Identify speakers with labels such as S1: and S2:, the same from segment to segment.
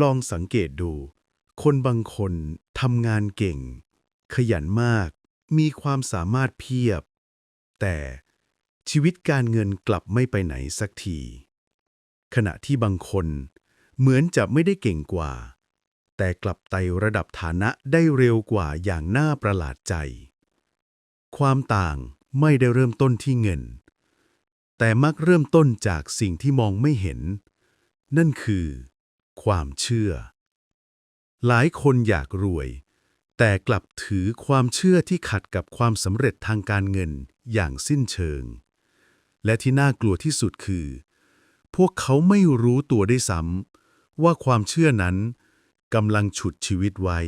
S1: ลองสังเกตดู คนบางคนทำงานเก่ง ขยันมาก มีความสามารถเพียบ แต่ชีวิตการเงินกลับไม่ไปไหนสักที ขณะที่บางคนเหมือนจะไม่ได้เก่งกว่า แต่กลับไต่ระดับฐานะได้เร็วกว่าอย่างน่าประหลาดใจ ความต่างไม่ได้เริ่มต้นที่เงิน แต่มักเริ่มต้นจากสิ่งที่มองไม่เห็น นั่นคือ ความเชื่อ หลายคนอยากรวย แต่กลับถือความเชื่อที่ขัดกับความสำเร็จทางการเงินอย่างสิ้นเชิง และที่น่ากลัวที่สุดคือ พวกเขาไม่รู้ตัวได้ซ้ำว่าความเชื่อนั้นกำลังฉุดชีวิตไว้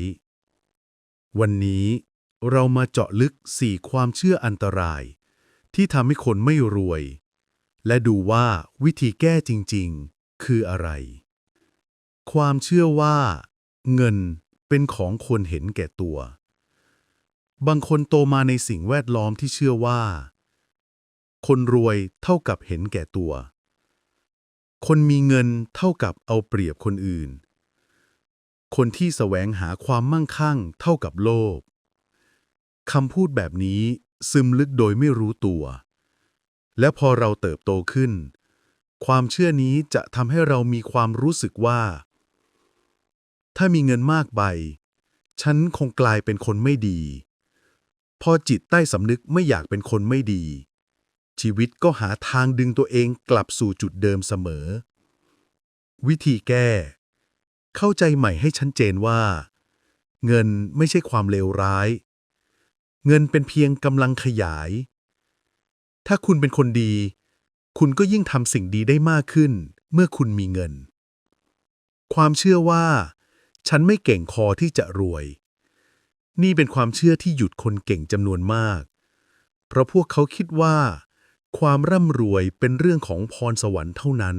S1: วันนี้เรามาเจาะลึกสี่ความเชื่ออันตราย ที่ทำให้คนไม่รวย และดูว่าวิธีแก้จริง ๆ คืออะไร ความเชื่อว่า เงินเป็นของคนเห็นแก่ตัว บางคนโตมาในสิ่งแวดล้อมที่เชื่อว่า คนรวยเท่ากับเห็นแก่ตัว คนมีเงินเท่ากับเอาเปรียบคนอื่น คนที่แสวงหาความมั่งคั่งเท่ากับโลภคำพูดแบบนี้ซึมลึกโดยไม่รู้ตัว และพอเราเติบโตขึ้น ความเชื่อนี้จะทำให้เรามีความรู้สึกว่า ถ้ามีเงินมากไป ฉันคงกลายเป็นคนไม่ดี พอจิตใต้สำนึกไม่อยากเป็นคนไม่ดี ชีวิตก็หาทางดึงตัวเองกลับสู่จุดเดิมเสมอ วิธีแก้ เข้าใจใหม่ให้ชัดเจนว่า เงินไม่ใช่ความเลวร้าย เงินเป็นเพียงกำลังขยาย ถ้าคุณเป็นคนดี คุณก็ยิ่งทำสิ่งดีได้มากขึ้น เมื่อคุณมีเงิน ความเชื่อว่า ฉันไม่เก่งพอที่จะรวย นี่เป็นความเชื่อที่หยุดคนเก่งจำนวนมาก เพราะพวกเขาคิดว่า ความร่ำรวยเป็นเรื่องของพรสวรรค์เท่านั้น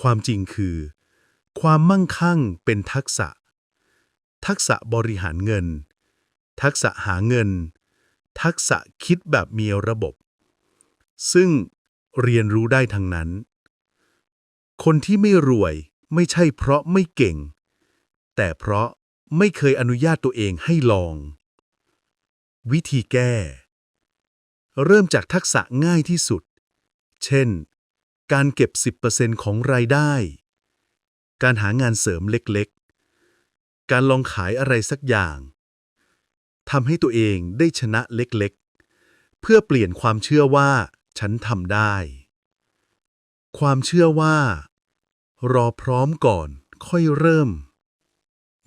S1: ความจริงคือ ความมั่งคั่งเป็นทักษะ ทักษะบริหารเงิน ทักษะหาเงิน ทักษะคิดแบบมีระบบ ซึ่งเรียนรู้ได้ทั้งนั้น คนที่ไม่รวยไม่ใช่เพราะไม่เก่ง แต่เพราะไม่เคยอนุญาตตัวเองให้ลอง วิธีแก้ เริ่มจากทักษะง่ายที่สุด เช่น การเก็บ 10%ของรายได้ การหางานเสริมเล็กๆ การลองขายอะไรสักอย่างทำให้ตัวเองได้ชนะเล็กๆ เพื่อเปลี่ยนความเชื่อว่าฉันทำได้ ความเชื่อว่า รอพร้อมก่อนค่อยเริ่ม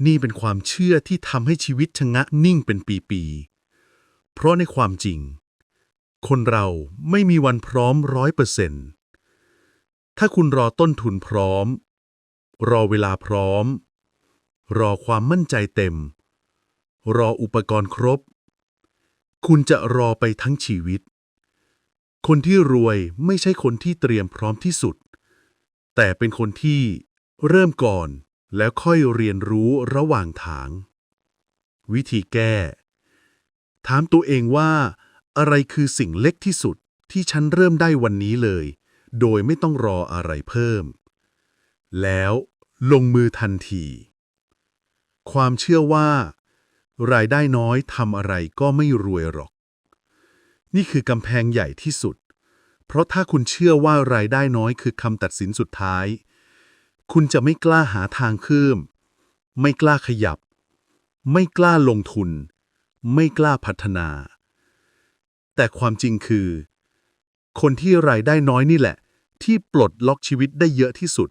S1: นี่เป็นความเชื่อที่ทำให้ชีวิตชะงักนิ่งเป็นปีๆ เพราะในความจริง คนเราไม่มีวันพร้อมร้อยเปอร์เซ็นต์ถ้าคุณรอต้นทุนพร้อม รอเวลาพร้อม รอความมั่นใจเต็ม รออุปกรณ์ครบ คุณจะรอไปทั้งชีวิต คนที่รวยไม่ใช่คนที่เตรียมพร้อมที่สุด แต่เป็นคนที่เริ่มก่อน แล้วค่อยเรียนรู้ระหว่างทาง วิธีแก้ ถามตัวเองว่า อะไรคือสิ่งเล็กที่สุดที่ฉันเริ่มได้วันนี้เลย โดยไม่ต้องรออะไรเพิ่ม แล้วลงมือทันที ความเชื่อว่า รายได้น้อยทำอะไรก็ไม่รวยหรอก นี่คือกำแพงใหญ่ที่สุด เพราะถ้าคุณเชื่อว่ารายได้น้อยคือคำตัดสินสุดท้าย คุณจะไม่กล้าหาทางเพิ่มไม่กล้าขยับ ไม่กล้าลงทุน ไม่กล้าพัฒนา แต่ความจริงคือ คนที่รายได้น้อยนี่แหละ ที่ปลดล็อกชีวิตได้เยอะที่สุด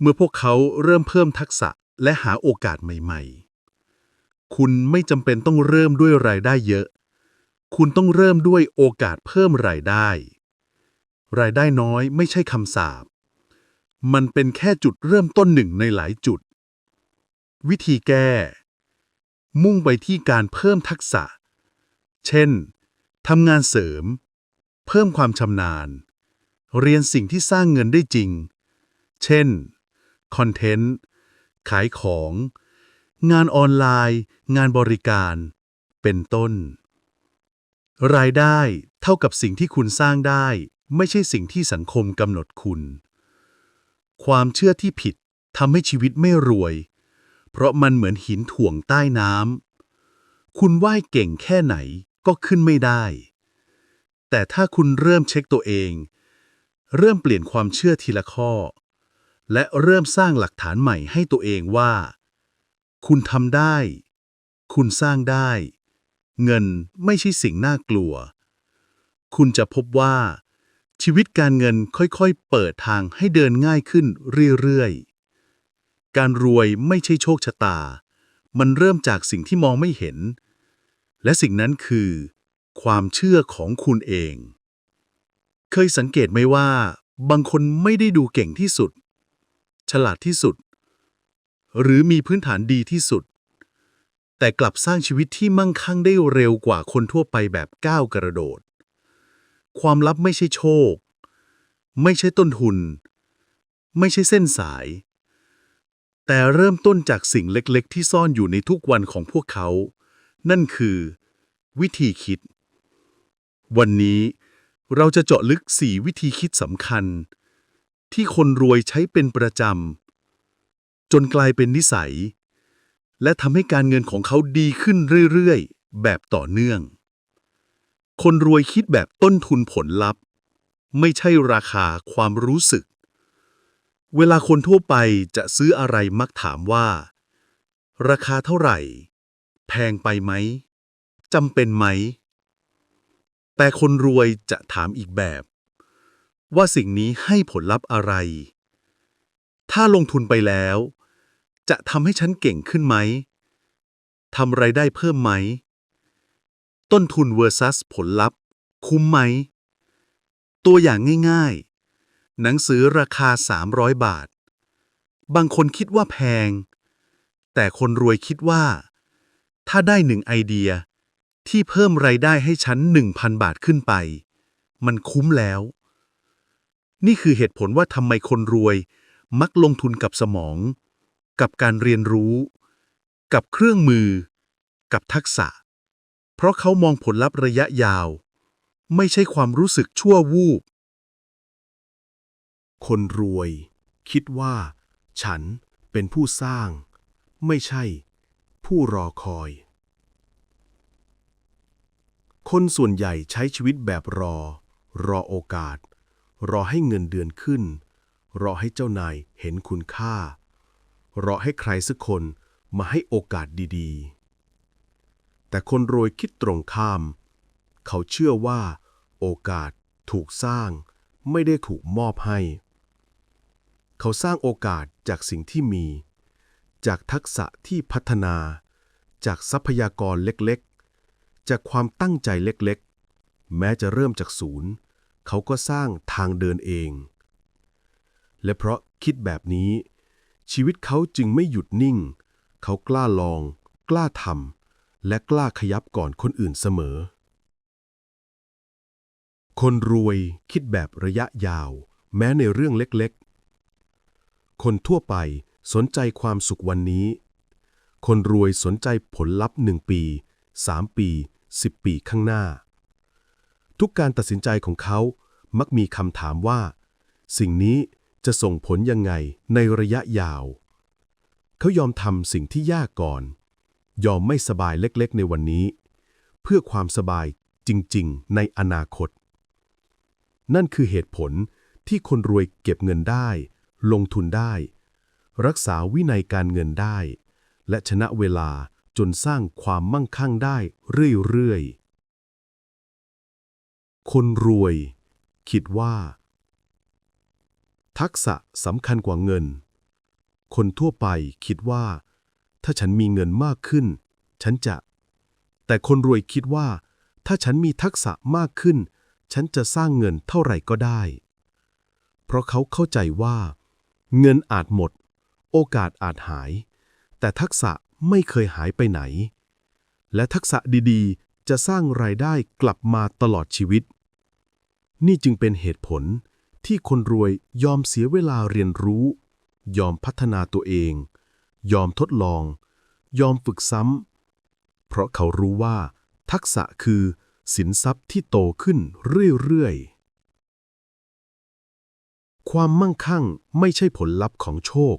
S1: เมื่อพวกเขาเริ่มเพิ่มทักษะและหาโอกาสใหม่ๆ คุณไม่จำเป็นต้องเริ่มด้วยรายได้เยอะ คุณต้องเริ่มด้วยโอกาสเพิ่มรายได้ รายได้น้อยไม่ใช่คำสาป มันเป็นแค่จุดเริ่มต้นหนึ่งในหลายจุด วิธีแก้ มุ่งไปที่การเพิ่มทักษะ เช่นทำงานเสริม เพิ่มความชำนาญ เรียนสิ่งที่สร้างเงินได้จริง เช่น คอนเทนต์ ขายของ งานออนไลน์ งานบริการ เป็นต้น รายได้เท่ากับสิ่งที่คุณสร้างได้ ไม่ใช่สิ่งที่สังคมกำหนดคุณ ความเชื่อที่ผิดทำให้ชีวิตไม่รวย เพราะมันเหมือนหินถ่วงใต้น้ำ คุณว่ายเก่งแค่ไหนก็ขึ้นไม่ได้ แต่ถ้าคุณเริ่มเช็คตัวเอง เริ่มเปลี่ยนความเชื่อทีละข้อ และเริ่มสร้างหลักฐานใหม่ให้ตัวเองว่า คุณทำได้ คุณสร้างได้ เงินไม่ใช่สิ่งน่ากลัว คุณจะพบว่า ชีวิตการเงินค่อยๆ เปิดทางให้เดินง่ายขึ้นเรื่อยๆ การรวยไม่ใช่โชคชะตา มันเริ่มจากสิ่งที่มองไม่เห็น และสิ่งนั้นคือ ความเชื่อของคุณเอง เคยสังเกตไหมว่า บางคนไม่ได้ดูเก่งที่สุด ฉลาดที่สุด หรือมีพื้นฐานดีที่สุด แต่กลับสร้างชีวิตที่มั่งคั่งได้เร็วกว่าคนทั่วไปแบบก้าวกระโดด ความลับไม่ใช่โชค ไม่ใช่ต้นทุน ไม่ใช่เส้นสาย แต่เริ่มต้นจากสิ่งเล็กๆ ที่ซ่อนอยู่ในทุกวันของพวกเขา นั่นคือ วิธีคิด วันนี้เราจะเจาะลึก 4 วิธีคิดสำคัญ ที่คนรวยใช้เป็นประจำ จนกลายเป็นนิสัย และทำให้การเงินของเขาดีขึ้นเรื่อย ๆ แบบต่อเนื่อง คนรวยคิดแบบต้นทุนผลลัพธ์ ไม่ใช่ราคาความรู้สึก เวลาคนทั่วไปจะซื้ออะไรมักถามว่า ราคาเท่าไหร่ แพงไปไหมจำเป็นไหม แต่คนรวยจะถามอีกแบบ ว่าสิ่งนี้ให้ผลลัพธ์อะไร ถ้าลงทุนไปแล้ว จะทำให้ฉันเก่งขึ้นไหมทำไรายได้เพิ่มไหม ต้นทุน versus ผลลัพธ์ คุ้มไหม ตัวอย่างง่ายๆ หนังสือราคา 300 บาท บางคนคิดว่าแพง แต่คนรวยคิดว่า ถ้าได้หนึ่งไอเดียที่เพิ่มไรายได้ให้ฉัน 1,000 บาทขึ้นไป มันคุ้มแล้ว นี่คือเหตุผลว่าทำไมคนรวยมักลงทุนกับสมอง กับการเรียนรู้ กับเครื่องมือ กับทักษะ เพราะเขามองผลลัพธ์ระยะยาว ไม่ใช่ความรู้สึกชั่ววูบ คนรวย คิดว่า ฉันเป็นผู้สร้าง ไม่ใช่ ผู้รอคอย คนส่วนใหญ่ใช้ชีวิตแบบรอ รอโอกาส รอให้เงินเดือนขึ้น รอให้เจ้านายเห็นคุณค่า รอให้ใครสักคนมาให้โอกาสดี ๆ แต่คนรวยคิดตรงข้าม เขาเชื่อว่า โอกาสถูกสร้าง ไม่ได้ถูกมอบให้ เขาสร้างโอกาสจากสิ่งที่มี จากทักษะที่พัฒนา จากทรัพยากรเล็กๆ จากความตั้งใจเล็กๆ แม้จะเริ่มจากศูนย์เขาก็สร้างทางเดินเอง และเพราะคิดแบบนี้ ชีวิตเขาจึงไม่หยุดนิ่ง เขากล้าลอง กล้าทำ และกล้าขยับก่อนคนอื่นเสมอ คนรวยคิดแบบระยะยาว แม้ในเรื่องเล็กๆ คนทั่วไปสนใจความสุขวันนี้ คนรวยสนใจผลลัพธ์หนึ่งปีสามปีสิบปีข้างหน้า ทุกการตัดสินใจของเขามักมีคำถามว่า สิ่งนี้จะส่งผลยังไงในระยะยาว เขายอมทำสิ่งที่ยากก่อน ยอมไม่สบายเล็กๆ ในวันนี้ เพื่อความสบายจริงๆ ในอนาคต นั่นคือเหตุผลที่คนรวยเก็บเงินได้ ลงทุนได้ รักษาวินัยการเงินได้ และชนะเวลาจนสร้างความมั่งคั่งได้เรื่อยๆ คนรวย คิดว่า ทักษะสำคัญกว่าเงิน คนทั่วไปคิดว่า ถ้าฉันมีเงินมากขึ้น ฉันจะ แต่คนรวยคิดว่า ถ้าฉันมีทักษะมากขึ้น ฉันจะสร้างเงินเท่าไหร่ก็ได้ เพราะเขาเข้าใจว่า เงินอาจหมด โอกาสอาจหาย แต่ทักษะไม่เคยหายไปไหน และทักษะดีๆ จะสร้างรายได้กลับมาตลอดชีวิต นี่จึงเป็นเหตุผลที่คนรวยยอมเสียเวลาเรียนรู้ ยอมพัฒนาตัวเอง ยอมทดลอง ยอมฝึกซ้ำ เพราะเขารู้ว่า ทักษะคือสินทรัพย์ที่โตขึ้นเรื่อยๆ ความมั่งคั่งไม่ใช่ผลลัพธ์ของโชค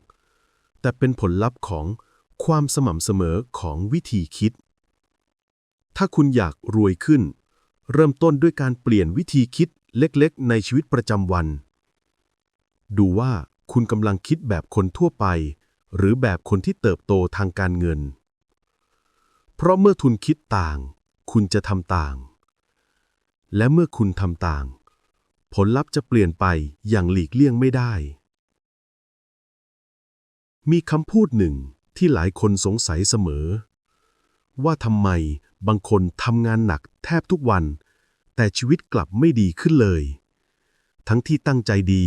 S2: แต่เป็นผลลัพธ์ของความสม่ำเสมอของวิธีคิด ถ้าคุณอยากรวยขึ้น เริ่มต้นด้วยการเปลี่ยนวิธีคิดเล็กๆ ในชีวิตประจำวัน ดูว่าคุณกำลังคิดแบบคนทั่วไป หรือแบบคนที่เติบโตทางการเงิน เพราะเมื่อทุนคิดต่าง คุณจะทำต่าง และเมื่อคุณทำต่าง ผลลัพธ์จะเปลี่ยนไปอย่างหลีกเลี่ยงไม่ได้ มีคำพูดหนึ่งที่หลายคนสงสัยเสมอ ว่าทำไมบางคนทำงานหนักแทบทุกวัน แต่ชีวิตกลับไม่ดีขึ้นเลย ทั้งที่ตั้งใจดี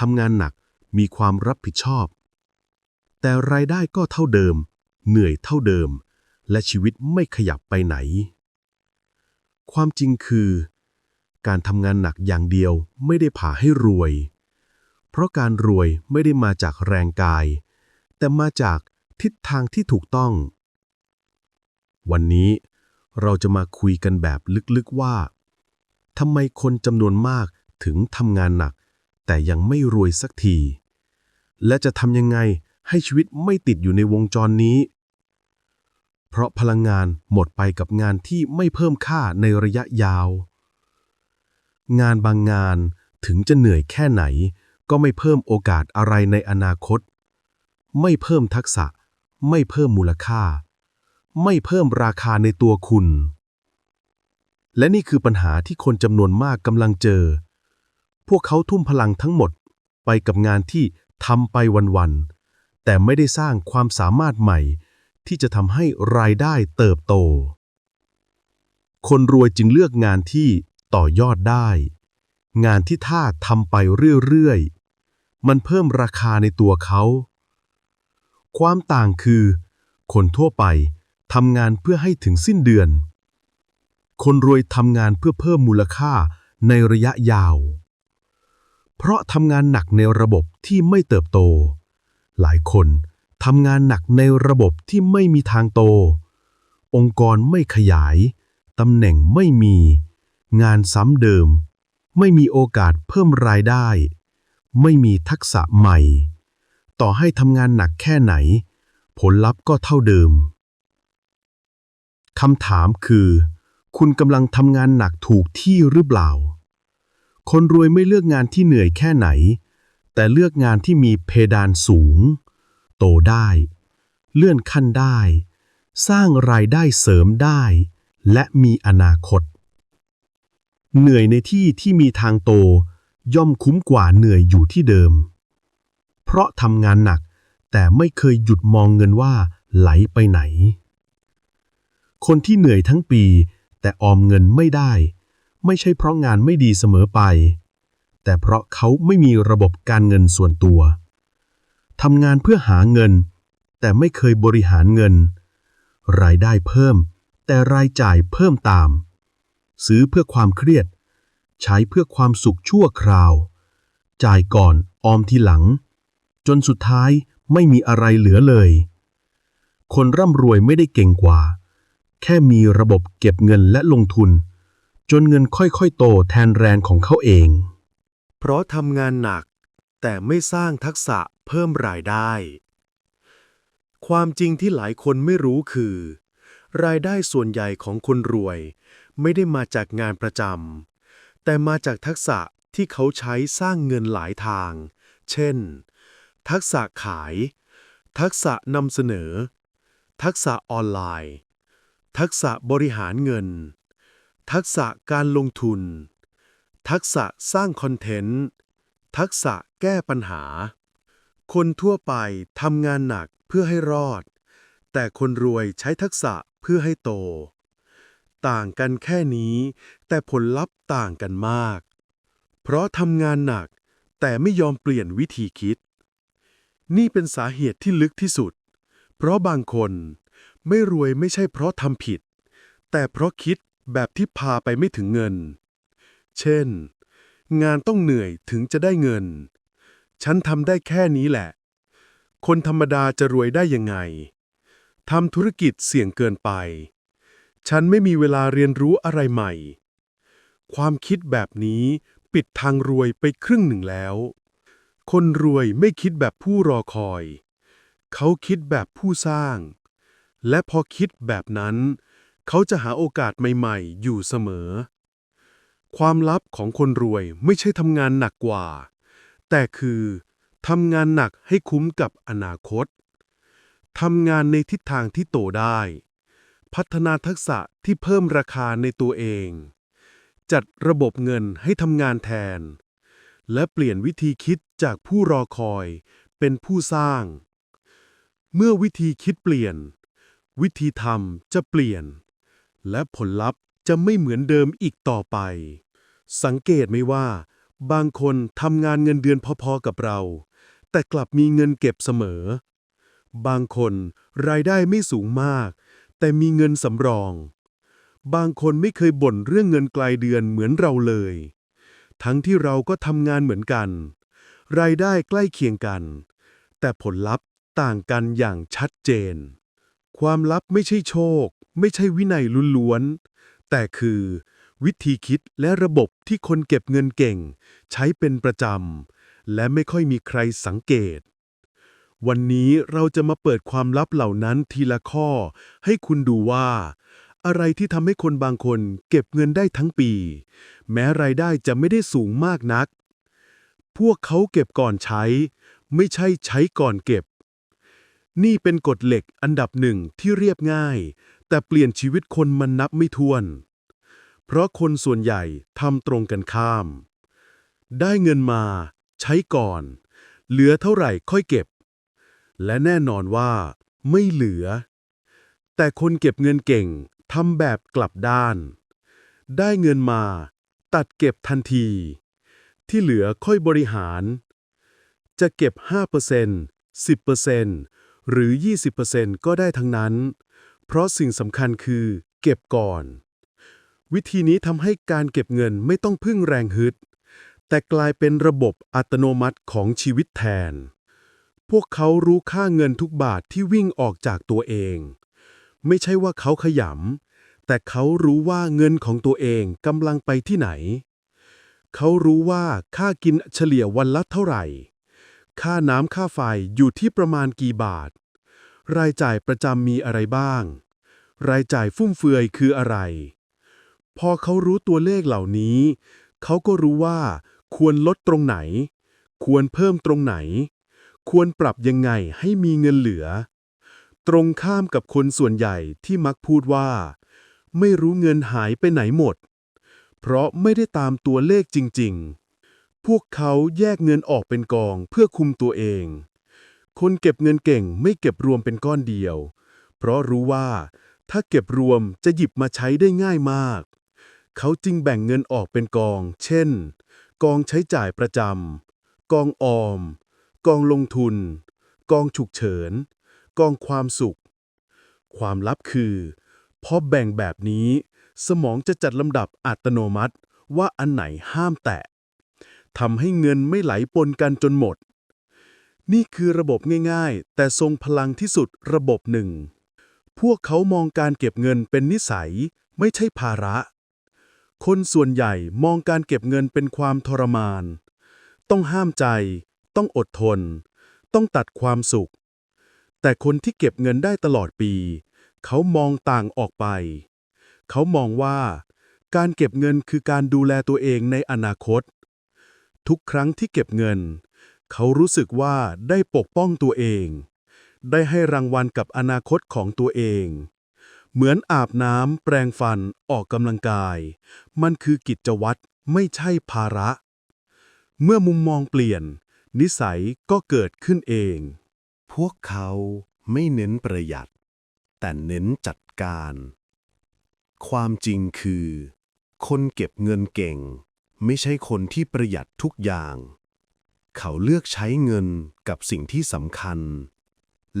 S2: ทำงานหนักมีความรับผิดชอบ แต่รายได้ก็เท่าเดิม เหนื่อยเท่าเดิม และชีวิตไม่ขยับไปไหน ความจริงคือ การทำงานหนักอย่างเดียวไม่ได้ผ่าให้รวย เพราะการรวยไม่ได้มาจากแรงกาย แต่มาจากทิศทางที่ถูกต้อง วันนี้เราจะมาคุยกันแบบลึกๆว่าทำไมคนจำนวนมากถึงทำงานหนัก แต่ยังไม่รวยสักที และจะทำยังไง ให้ชีวิตไม่ติดอยู่ในวงจรนี้ เพราะพลังงานหมดไปกับงานที่ไม่เพิ่มค่าในระยะยาว งานบางงานถึงจะเหนื่อยแค่ไหน ก็ไม่เพิ่มโอกาสอะไรในอนาคต ไม่เพิ่มทักษะ ไม่เพิ่มมูลค่า ไม่เพิ่มราคาในตัวคุณ และนี่คือปัญหาที่คนจำนวนมากกำลังเจอ พวกเขาทุ่มพลังทั้งหมดไปกับงานที่ทำไปวันๆ แต่ไม่ได้สร้างความสามารถใหม่ ที่จะทำให้รายได้เติบโต คนรวยจึงเลือกงานที่ต่อยอดได้ งานที่ถ้าทำไปเรื่อยๆ มันเพิ่มราคาในตัวเขา ความต่างคือ คนทั่วไปทำงานเพื่อให้ถึงสิ้นเดือน คนรวยทำงานเพื่อเพิ่มมูลค่าในระยะยาว เพราะทำงานหนักในระบบที่ไม่เติบโต หลายคนทำงานหนักในระบบที่ไม่มีทางโต องค์กรไม่ขยาย ตำแหน่งไม่มี งานซ้ำเดิม ไม่มีโอกาสเพิ่มรายได้ ไม่มีทักษะใหม่ ต่อให้ทำงานหนักแค่ไหน ผลลัพธ์ก็เท่าเดิมคำถามคือ คุณกำลังทำงานหนักถูกที่หรือเปล่า คนรวยไม่เลือกงานที่เหนื่อยแค่ไหน แต่เลือกงานที่มีเพดานสูง โตได้ เลื่อนขั้นได้ สร้างรายได้เสริมได้ และมีอนาคต เหนื่อยในที่ที่มีทางโตย่อมคุ้มกว่าเหนื่อยอยู่ที่เดิม เพราะทำงานหนักแต่ไม่เคยหยุดมองเงินว่าไหลไปไหน คนที่เหนื่อยทั้งปี แต่ออมเงินไม่ได้ ไม่ใช่เพราะงานไม่ดีเสมอไป แต่เพราะเขาไม่มีระบบการเงินส่วนตัวทำงานเพื่อหาเงิน แต่ไม่เคยบริหารเงิน รายได้เพิ่ม แต่รายจ่ายเพิ่มตาม ซื้อเพื่อความเครียด ใช้เพื่อความสุขชั่วคราว จ่ายก่อนออมทีหลัง จนสุดท้ายไม่มีอะไรเหลือเลย คนร่ำรวยไม่ได้เก่งกว่า แค่มีระบบเก็บเงินและลงทุน จนเงินค่อยๆ โตแทนแรงของเขาเอง
S1: เพราะทำงานหนัก แต่ไม่สร้างทักษะเพิ่มรายได้ ความจริงที่หลายคนไม่รู้คือ รายได้ส่วนใหญ่ของคนรวย ไม่ได้มาจากงานประจำแต่มาจากทักษะที่เขาใช้สร้างเงินหลายทาง เช่น ทักษะขาย ทักษะนำเสนอ ทักษะออนไลน์ ทักษะบริหารเงิน ทักษะการลงทุน ทักษะสร้างคอนเทนต์ ทักษะแก้ปัญหา คนทั่วไปทำงานหนักเพื่อให้รอด แต่คนรวยใช้ทักษะเพื่อให้โต ต่างกันแค่นี้ แต่ผลลัพธ์ต่างกันมาก เพราะทำงานหนักแต่ไม่ยอมเปลี่ยนวิธีคิด นี่เป็นสาเหตุที่ลึกที่สุด เพราะบางคนไม่รวยไม่ใช่เพราะทำผิด แต่เพราะคิดแบบที่พาไปไม่ถึงเงิน เช่น งานต้องเหนื่อยถึงจะได้เงิน ฉันทำได้แค่นี้แหละ คนธรรมดาจะรวยได้ยังไงทำธุรกิจเสี่ยงเกินไป ฉันไม่มีเวลาเรียนรู้อะไรใหม่ ความคิดแบบนี้ปิดทางรวยไปครึ่งหนึ่งแล้ว คนรวยไม่คิดแบบผู้รอคอย
S2: เขาคิดแบบผู้สร้าง และพอคิดแบบนั้น เขาจะหาโอกาสใหม่ ๆ อยู่เสมอ ความลับของคนรวยไม่ใช่ทำงานหนักกว่า แต่คือทำงานหนักให้คุ้มกับอนาคต ทำงานในทิศทางที่โตได้ พัฒนาทักษะที่เพิ่มราคาในตัวเอง จัดระบบเงินให้ทำงานแทน และเปลี่ยนวิธีคิดจากผู้รอคอยเป็นผู้สร้าง เมื่อวิธีคิดเปลี่ยน วิธีทำจะเปลี่ยน และผลลัพธ์ จะไม่เหมือนเดิมอีกต่อไป สังเกตไหมว่า บางคนทำงานเงินเดือนพอๆกับเรา แต่กลับมีเงินเก็บเสมอ บางคนรายได้ไม่สูงมาก แต่มีเงินสำรอง บางคนไม่เคยบ่นเรื่องเงินกลายเดือนเหมือนเราเลย ทั้งที่เราก็ทำงานเหมือนกัน รายได้ใกล้เคียงกัน แต่ผลลัพธ์ต่างกันอย่างชัดเจน ความลับไม่ใช่โชค ไม่ใช่วินัยล้วน แต่คือ วิธีคิดและระบบที่คนเก็บเงินเก่ง ใช้เป็นประจำ และไม่ค่อยมีใครสังเกต วันนี้เราจะมาเปิดความลับเหล่านั้นทีละข้อ ให้คุณดูว่า อะไรที่ทำให้คนบางคนเก็บเงินได้ทั้งปี แม้รายได้จะไม่ได้สูงมากนัก พวกเขาเก็บก่อนใช้ ไม่ใช่ใช้ก่อนเก็บนี่เป็นกฎเหล็กอันดับหนึ่งที่เรียบง่าย แต่เปลี่ยนชีวิตคนมันนับไม่ถ้วน เพราะคนส่วนใหญ่ทำตรงกันข้าม ได้เงินมาใช้ก่อน เหลือเท่าไหร่ค่อยเก็บ และแน่นอนว่าไม่เหลือ แต่คนเก็บเงินเก่งทำแบบกลับด้าน ได้เงินมา ตัดเก็บทันที ที่เหลือค่อยบริหาร จะเก็บ 5% 10%หรือ 20%ก็ได้ทั้งนั้น เพราะสิ่งสำคัญคือเก็บก่อน วิธีนี้ทำให้การเก็บเงินไม่ต้องพึ่งแรงฮึด แต่กลายเป็นระบบอัตโนมัติของชีวิตแทน พวกเขารู้ค่าเงินทุกบาทที่วิ่งออกจากตัวเอง ไม่ใช่ว่าเขาขยำ แต่เขารู้ว่าเงินของตัวเองกำลังไปที่ไหน เขารู้ว่าค่ากินเฉลี่ยวันละเท่าไหร่ ค่าน้ำค่าไฟอยู่ที่ประมาณกี่บาท รายจ่ายประจำมีอะไรบ้าง รายจ่ายฟุ่มเฟือยคืออะไร พอเขารู้ตัวเลขเหล่านี้ เขาก็รู้ว่า ควรลดตรงไหน ควรเพิ่มตรงไหน ควรปรับยังไงให้มีเงินเหลือ ตรงข้ามกับคนส่วนใหญ่ที่มักพูดว่า ไม่รู้เงินหายไปไหนหมด เพราะไม่ได้ตามตัวเลขจริง ๆ พวกเขาแยกเงินออกเป็นกองเพื่อคุมตัวเอง คนเก็บเงินเก่งไม่เก็บรวมเป็นก้อนเดียว เพราะรู้ว่า ถ้าเก็บรวมจะหยิบมาใช้ได้ง่ายมาก เขาจึงแบ่งเงินออกเป็นกอง เช่น กองใช้จ่ายประจำ กองออม กองลงทุน กองฉุกเฉิน กองความสุข ความลับคือพอแบ่งแบบนี้ สมองจะจัดลำดับอัตโนมัติว่าอันไหนห้ามแตะทำให้เงินไม่ไหลปนกันจนหมด นี่คือระบบง่ายๆ แต่ทรงพลังที่สุดระบบหนึ่ง พวกเขามองการเก็บเงินเป็นนิสัย ไม่ใช่ภาระ คนส่วนใหญ่มองการเก็บเงินเป็นความทรมาน ต้องห้ามใจ ต้องอดทน ต้องตัดความสุข แต่คนที่เก็บเงินได้ตลอดปี เขามองต่างออกไป เขามองว่า การเก็บเงินคือการดูแลตัวเองในอนาคต ทุกครั้งที่เก็บเงิน เขารู้สึกว่าได้ปกป้องตัวเอง ได้ให้รางวัลกับอนาคตของตัวเอง เหมือนอาบน้ำแปรงฟันออกกำลังกาย มันคือกิจวัตรไม่ใช่ภาระ เมื่อมุมมองเปลี่ยน นิสัยก็เกิดขึ้นเอง
S1: พวกเขาไม่เน้นประหยัด แต่เน้นจัดการ ความจริงคือ คนเก็บเงินเก่ง ไม่ใช่คนที่ประหยัดทุกอย่าง เขาเลือกใช้เงินกับสิ่งที่สำคัญ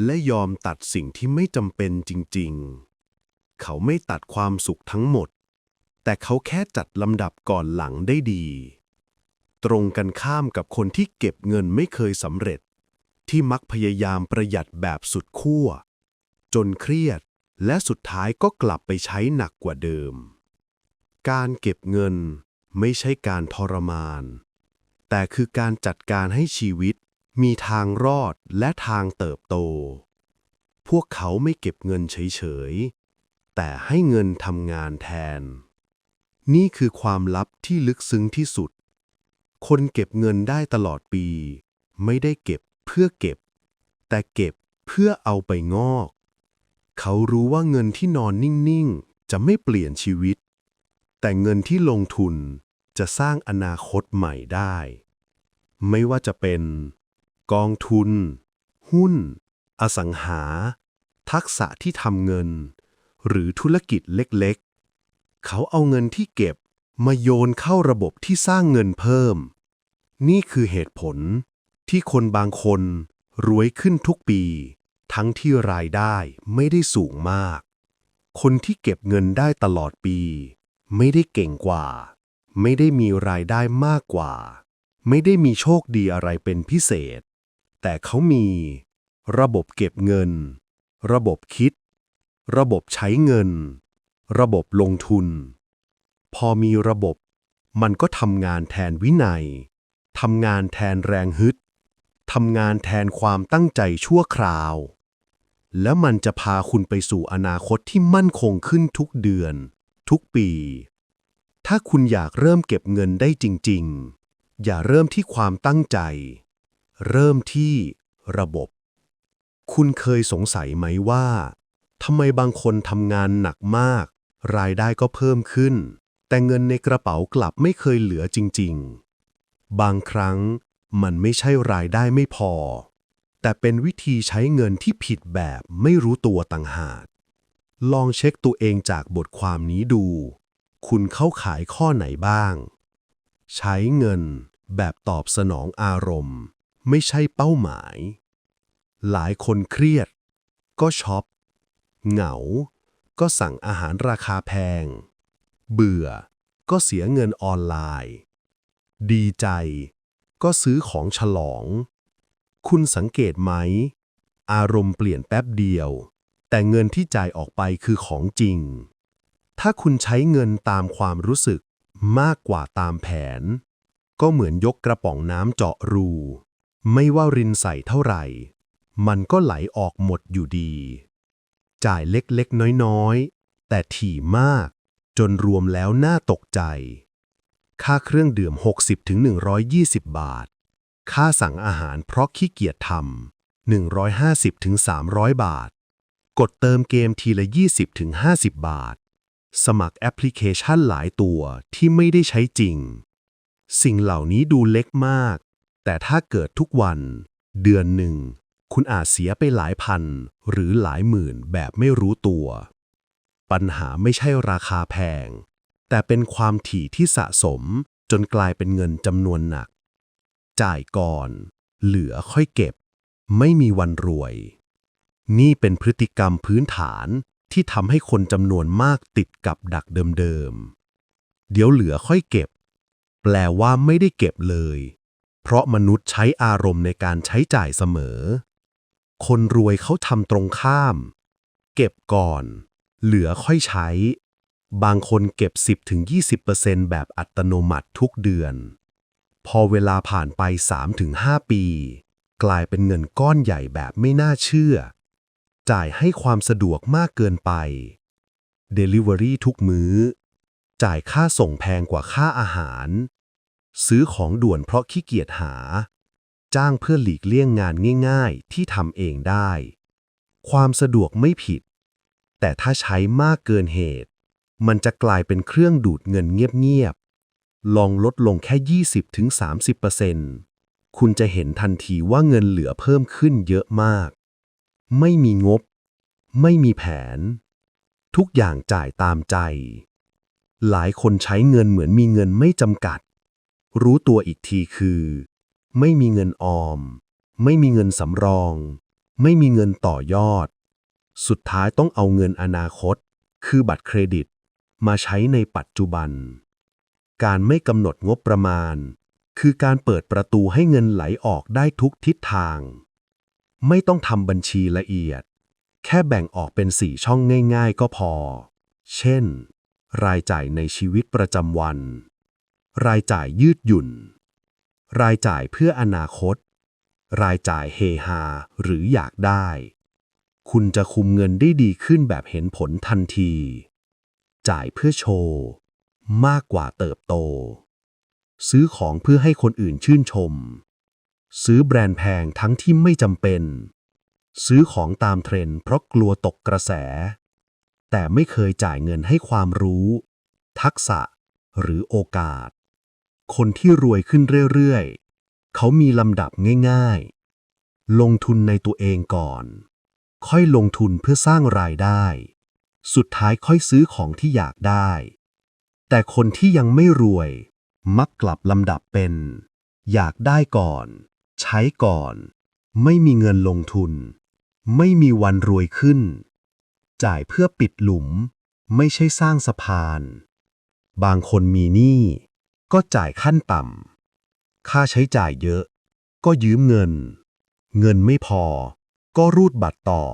S1: และยอมตัดสิ่งที่ไม่จำเป็นจริงๆ เขาไม่ตัดความสุขทั้งหมด แต่เขาแค่จัดลำดับก่อนหลังได้ดี ตรงกันข้ามกับคนที่เก็บเงินไม่เคยสำเร็จ ที่มักพยายามประหยัดแบบสุดขั้ว จนเครียดและสุดท้ายก็กลับไปใช้หนักกว่าเดิม การเก็บเงินไม่ใช่การทรมาน แต่คือการจัดการให้ชีวิต มีทางรอดและทางเติบโต พวกเขาไม่เก็บเงินเฉยๆ แต่ให้เงินทำงานแทน นี่คือความลับที่ลึกซึ้งที่สุด คนเก็บเงินได้ตลอดปี ไม่ได้เก็บเพื่อเก็บ แต่เก็บเพื่อเอาไปงอก เขารู้ว่าเงินที่นอนนิ่งๆ จะไม่เปลี่ยนชีวิต แต่เงินที่ลงทุน จะสร้างอนาคตใหม่ได้ ไม่ว่าจะเป็น กองทุน หุ้น อสังหา ทักษะที่ทำเงิน หรือธุรกิจเล็กๆ เขาเอาเงินที่เก็บมาโยนเข้าระบบที่สร้างเงินเพิ่ม นี่คือเหตุผลที่คนบางคนรวยขึ้นทุกปี ทั้งที่รายได้ไม่ได้สูงมาก คนที่เก็บเงินได้ตลอดปี ไม่ได้เก่งกว่า ไม่ได้มีรายได้มากกว่า ไม่ได้มีโชคดีอะไรเป็นพิเศษ แต่เขามี ระบบเก็บเงิน ระบบคิด ระบบใช้เงิน ระบบลงทุน พอมีระบบ มันก็ทำงานแทนวินัยทำงานแทนแรงฮึดทำงานแทนความตั้งใจชั่วคราว แล้วมันจะพาคุณไปสู่อนาคตที่มั่นคงขึ้นทุกเดือน ทุกปี ถ้าคุณอยากเริ่มเก็บเงินได้จริง ๆ อย่าเริ่มที่ความตั้งใจ เริ่มที่ระบบ คุณเคยสงสัยไหมว่าทำไมบางคนทำงานหนักมาก รายได้ก็เพิ่มขึ้น แต่เงินในกระเป๋ากลับไม่เคยเหลือจริง ๆ บางครั้งมันไม่ใช่รายได้ไม่พอ แต่เป็นวิธีใช้เงินที่ผิดแบบไม่รู้ตัวต่างหากลองเช็คตัวเองจากบทความนี้ดู คุณเข้าขายข้อไหนบ้าง ใช้เงินแบบตอบสนองอารมณ์ ไม่ใช่เป้าหมาย หลายคนเครียด ก็ช็อป เหงา ก็สั่งอาหารราคาแพง เบื่อ ก็เสียเงินออนไลน์ ดีใจ ก็ซื้อของฉลอง คุณสังเกตไหม อารมณ์เปลี่ยนแป๊บเดียว แต่เงินที่จ่ายออกไปคือของจริง ถ้าคุณใช้เงินตามความรู้สึกมากกว่าตามแผน ก็เหมือนยกกระป๋องน้ำเจาะรู ไม่ว่ารินใส่เท่าไหร่ มันก็ไหลออกหมดอยู่ดี จ่ายเล็กๆ น้อยๆ แต่ถี่มากจนรวมแล้วน่าตกใจ ค่าเครื่องดื่ม 60-120 บาท ค่าสั่งอาหารเพราะขี้เกียจทำ150-300 บาท กดเติมเกมทีละ 20-50 บาท สมัครแอปพลิเคชันหลายตัวที่ไม่ได้ใช้จริง สิ่งเหล่านี้ดูเล็กมาก แต่ถ้าเกิดทุกวัน เดือนหนึ่ง คุณอาจเสียไปหลายพัน หรือหลายหมื่นแบบไม่รู้ตัว ปัญหาไม่ใช่ราคาแพง แต่เป็นความถี่ที่สะสมจนกลายเป็นเงินจำนวนหนัก จ่ายก่อน เหลือค่อยเก็บ ไม่มีวันรวย นี่เป็นพฤติกรรมพื้นฐาน ที่ทำให้คนจำนวนมากติดกับดักเดิมๆ เดี๋ยวเหลือค่อยเก็บ แปลว่าไม่ได้เก็บเลย เพราะมนุษย์ใช้อารมณ์ในการใช้จ่ายเสมอ คนรวยเขาทำตรงข้าม เก็บก่อน เหลือค่อยใช้ บางคนเก็บ 10-20%แบบอัตโนมัติทุกเดือน พอเวลาผ่านไป 3-5 ปี กลายเป็นเงินก้อนใหญ่แบบไม่น่าเชื่อ จ่ายให้ความสะดวกมากเกินไป Delivery ทุกมื้อ จ่ายค่าส่งแพงกว่าค่าอาหาร ซื้อของด่วนเพราะขี้เกียจหา จ้างเพื่อหลีกเลี่ยงงานง่าย ๆ ที่ทำเองได้ ความสะดวกไม่ผิด แต่ถ้าใช้มากเกินเหตุ มันจะกลายเป็นเครื่องดูดเงินเงียบๆ ลองลดลงแค่ 20-30%คุณจะเห็นทันทีว่าเงินเหลือเพิ่มขึ้นเยอะมาก ไม่มีงบ ไม่มีแผน ทุกอย่างจ่ายตามใจ หลายคนใช้เงินเหมือนมีเงินไม่จำกัด รู้ตัวอีกทีคือ ไม่มีเงินออม ไม่มีเงินสำรอง ไม่มีเงินต่อยอด สุดท้ายต้องเอาเงินอนาคต คือบัตรเครดิต มาใช้ในปัจจุบัน การไม่กำหนดงบประมาณ คือการเปิดประตูให้เงินไหลออกได้ทุกทิศทาง ไม่ต้องทำบัญชีละเอียด แค่แบ่งออกเป็นสี่ช่องง่าย ๆ ก็พอ เช่น รายจ่ายในชีวิตประจำวัน รายจ่ายยืดหยุ่น รายจ่ายเพื่ออนาคต รายจ่ายเฮฮาหรืออยากได้ คุณจะคุมเงินได้ดีขึ้นแบบเห็นผลทันที จ่ายเพื่อโชว์ มากกว่าเติบโต ซื้อของเพื่อให้คนอื่นชื่นชม ซื้อแบรนด์แพงทั้งที่ไม่จำเป็น ซื้อของตามเทรนด์เพราะกลัวตกกระแส แต่ไม่เคยจ่ายเงินให้ความรู้ ทักษะหรือโอกาส คนที่รวยขึ้นเรื่อยๆ เขามีลำดับง่ายๆ ลงทุนในตัวเองก่อน ค่อยลงทุนเพื่อสร้างรายได้ สุดท้ายค่อยซื้อของที่อยากได้ แต่คนที่ยังไม่รวย มักกลับลำดับเป็น อยากได้ก่อน ใช้ก่อน ไม่มีเงินลงทุน ไม่มีวันรวยขึ้น จ่ายเพื่อปิดหลุม ไม่ใช่สร้างสะพาน บางคนมีหนี้ก็จ่ายขั้นต่ำ ค่าใช้จ่ายเยอะ ก็ยืมเงิน เงินไม่พอ ก็รูดบัตรต่อ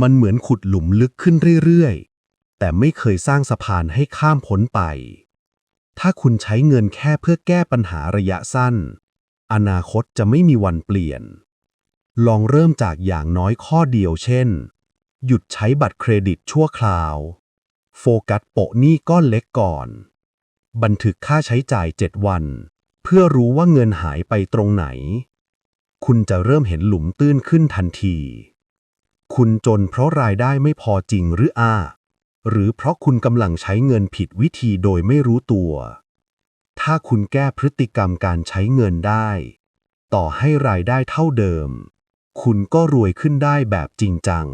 S1: มันเหมือนขุดหลุมลึกขึ้นเรื่อยๆ แต่ไม่เคยสร้างสะพานให้ข้ามพ้นไป ถ้าคุณใช้เงินแค่เพื่อแก้ปัญหาระยะสั้น อนาคตจะไม่มีวันเปลี่ยน ลองเริ่มจากอย่างน้อยข้อเดียวเช่น หยุดใช้บัตรเครดิตชั่วคราว โฟกัสโปะหนี้ก้อนเล็กก่อน บันทึกค่าใช้จ่าย 7 วัน เพื่อรู้ว่าเงินหายไปตรงไหน คุณจะเริ่มเห็นหลุมตื้นขึ้นทันที คุณจนเพราะรายได้ไม่พอจริงหรืออาหรือเพราะคุณกำลังใช้เงินผิดวิธีโดยไม่รู้ตัว ถ้าคุณแก้พฤติกรรมการใช้เงินได้ ต่อให้รายได้เท่าเดิม คุณก็รวยขึ้นได้แบบจริงจัง